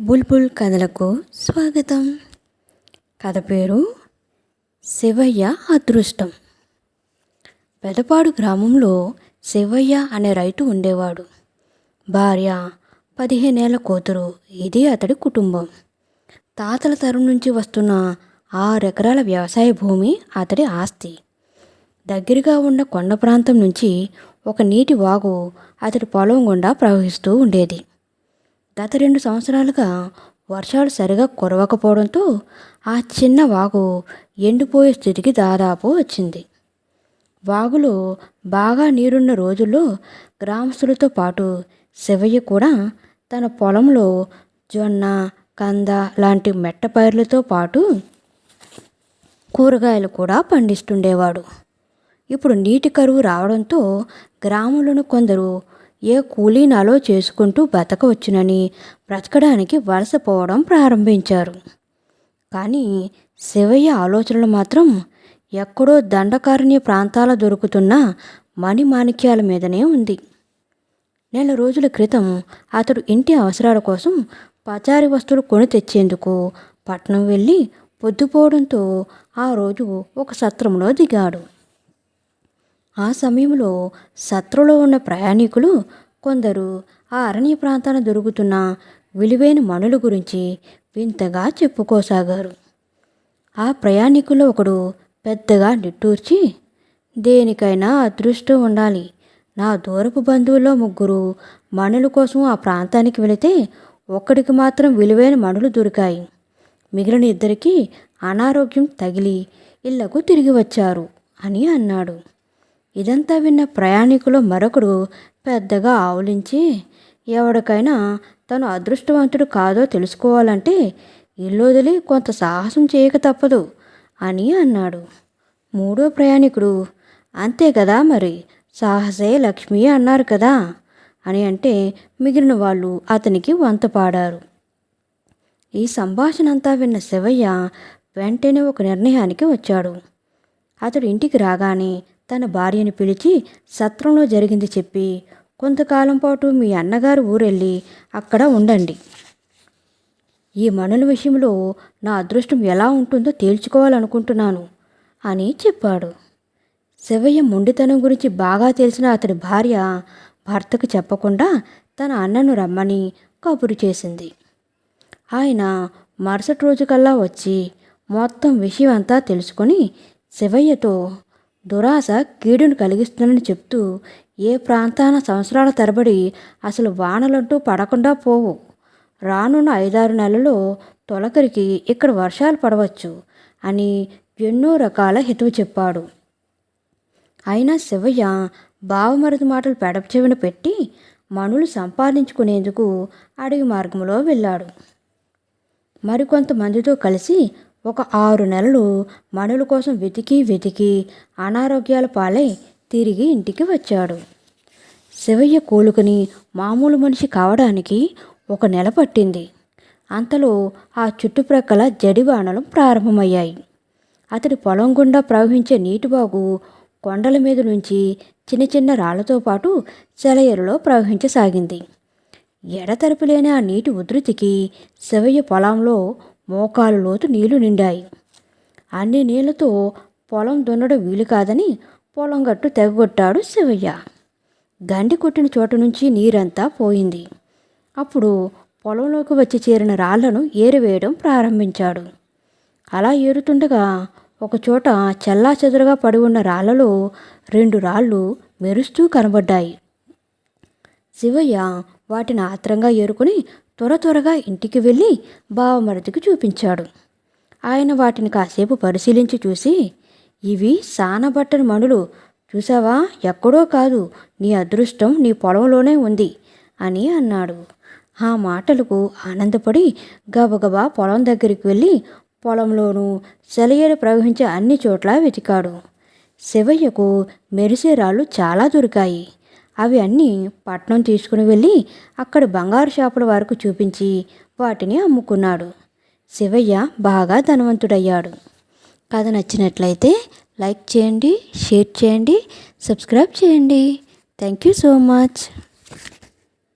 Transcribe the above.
బుల్బుల్ కథలకు స్వాగతం. కథ పేరు శివయ్య అదృష్టం. పెదపాడు గ్రామంలో శివయ్య అనే రైతు ఉండేవాడు. భార్య పదిహేనేళ్ళ కూతురు ఇది అతడి కుటుంబం. తాతల తరం నుంచి వస్తున్న ఆరు ఎకరాల వ్యవసాయ భూమి అతడి ఆస్తి. దగ్గరగా ఉన్న కొండ ప్రాంతం నుంచి ఒక నీటి వాగు అతడి పొలం గుండా ప్రవహిస్తూ ఉండేది. గత రెండు సంవత్సరాలుగా వర్షాలు సరిగా కురవకపోవడంతో ఆ చిన్న వాగు ఎండిపోయే స్థితికి దాదాపు వచ్చింది. వాగులో బాగా నీరున్న రోజుల్లో గ్రామస్తులతో పాటు శివయ్య కూడా తన పొలంలో జొన్న కంద లాంటి మెట్ట పైర్లతో పాటు కూరగాయలు కూడా పండిస్తుండేవాడు. ఇప్పుడు నీటి కరువు రావడంతో గ్రామంలోని కొందరు ఏ కూలీనాలో చేసుకుంటూ బతకవచ్చునని బ్రతకడానికి వలసపోవడం ప్రారంభించారు. కానీ శివయ్య ఆలోచనలు మాత్రం ఎక్కడో దండకారణ్య ప్రాంతాల దొరుకుతున్న మణిమాణిక్యాల మీదనే ఉంది. నెల రోజుల క్రితం అతడు ఇంటి అవసరాల కోసం పచారి వస్తువులు కొని తెచ్చేందుకు పట్నం వెళ్ళి పొద్దుపోవడంతో ఆ రోజు ఒక సత్రంలో దిగాడు. ఆ సమయంలో సత్రలో ఉన్న ప్రయాణికులు కొందరు ఆ అరణ్య ప్రాంతాన దొరుకుతున్న విలువైన మనుల గురించి వింతగా చెప్పుకోసాగారు. ఆ ప్రయాణికుల్లో ఒకడు పెద్దగా నిట్టూర్చి దేనికైనా అదృష్టం ఉండాలి. నా దూరపు బంధువుల్లో ముగ్గురు మణుల కోసం ఆ ప్రాంతానికి వెళితే ఒక్కడికి మాత్రం విలువైన మణులు దొరికాయి. మిగిలిన ఇద్దరికి అనారోగ్యం తగిలి ఇళ్ళకు తిరిగి వచ్చారు అని అన్నాడు. ఇదంతా విన్న ప్రయాణికులు మరొకడు పెద్దగా ఆవులించి ఎవడికైనా తను అదృష్టవంతుడు కాదో తెలుసుకోవాలంటే ఇల్లు వదిలి కొంత సాహసం చేయక తప్పదు అని అన్నాడు. మూడో ప్రయాణికుడు అంతే కదా మరి సాహసే లక్ష్మి అన్నారు కదా అని అంటే మిగిలిన వాళ్ళు అతనికి వంత పాడారు. ఈ సంభాషణ అంతా విన్న శివయ్య వెంటనే ఒక నిర్ణయానికి వచ్చాడు. అతడు ఇంటికి రాగానే తన భార్యని పిలిచి సత్రంలో జరిగింది చెప్పి కొంతకాలం పాటు మీ అన్నగారు ఊరెళ్ళి అక్కడ ఉండండి. ఈ మనుల విషయంలో నా అదృష్టం ఎలా ఉంటుందో తేల్చుకోవాలనుకుంటున్నాను అని చెప్పాడు. శివయ్య మొండితనం గురించి బాగా తెలిసిన అతడి భార్య భర్తకు చెప్పకుండా తన అన్నను రమ్మని కబురు చేసింది. ఆయన మరుసటి రోజుకల్లా వచ్చి మొత్తం విషయం అంతా తెలుసుకొని శివయ్యతో దురాశ కీడును కలిగిస్తుందని చెప్తూ ఏ ప్రాంతాన సంవత్సరాల తరబడి అసలు వానలంటూ పడకుండా పోవు. రానున్న ఐదారు నెలల్లో తొలకరికి ఇక్కడ వర్షాలు పడవచ్చు అని ఎన్నో రకాల హితవు చెప్పాడు. అయినా శివయ్య బావమరుది మాటలు పెడప చెవిన పెట్టి మనులు సంపాదించుకునేందుకు అడవి మార్గంలో వెళ్ళాడు. మరికొంతమందితో కలిసి ఒక ఆరు నెలలు మనుల కోసం వెతికి వెతికి అనారోగ్యాల పాలై తిరిగి ఇంటికి వచ్చాడు. శివయ్య కోలుకుని మామూలు మనిషి కావడానికి ఒక నెల పట్టింది. అంతలో ఆ చుట్టుప్రక్కల జడివానలు ప్రారంభమయ్యాయి. అతడి పొలం గుండా ప్రవహించే నీటిబాగు కొండల మీద నుంచి చిన్న చిన్న రాళ్ళతో పాటు సెలయేరులో ప్రవహించసాగింది. ఎడతెరపు లేని ఆ నీటి ఉధృతికి శివయ్య పొలంలో మోకాలు లోతు నీళ్ళు నిండాయి. అన్ని నీళ్ళతో పొలం దున్నడం వీలు కాదని పొలం గట్టు తెగొట్టాడు శివయ్య. గండి కొట్టిన చోట నుంచి నీరంతా పోయింది. అప్పుడు పొలంలోకి వచ్చి చేరిన రాళ్ళను ఏరివేయడం ప్రారంభించాడు. అలా ఏరుతుండగా ఒకచోట చెల్లా చెదురుగా పడి ఉన్న రాళ్ళలో రెండు రాళ్ళు మెరుస్తూ కనబడ్డాయి. శివయ్య వాటిని ఆత్రంగా ఏరుకుని త్వర త్వరగా ఇంటికి వెళ్ళి బావమరదికి చూపించాడు. ఆయన వాటిని కాసేపు పరిశీలించి చూసి ఇవి సానబట్టని మణులు చూసావా? ఎక్కడో కాదు. నీ అదృష్టం నీ పొలంలోనే ఉంది అని అన్నాడు. ఆ మాటలకు ఆనందపడి గబగబా పొలం దగ్గరికి వెళ్ళి పొలంలోనూ సెలయేరు ప్రవహించే అన్ని చోట్ల వెతికాడు. శివయ్యకు మెరిసే రాళ్ళు చాలా దొరికాయి. అవి అన్నీ పట్నం తీసుకుని వెళ్ళి అక్కడ బంగారు షాపుల వరకు చూపించి వాటిని అమ్ముకున్నాడు. శివయ్య బాగా ధనవంతుడయ్యాడు. కథ నచ్చినట్లయితే లైక్ చేయండి షేర్ చేయండి సబ్స్క్రైబ్ చేయండి. Thank you so much.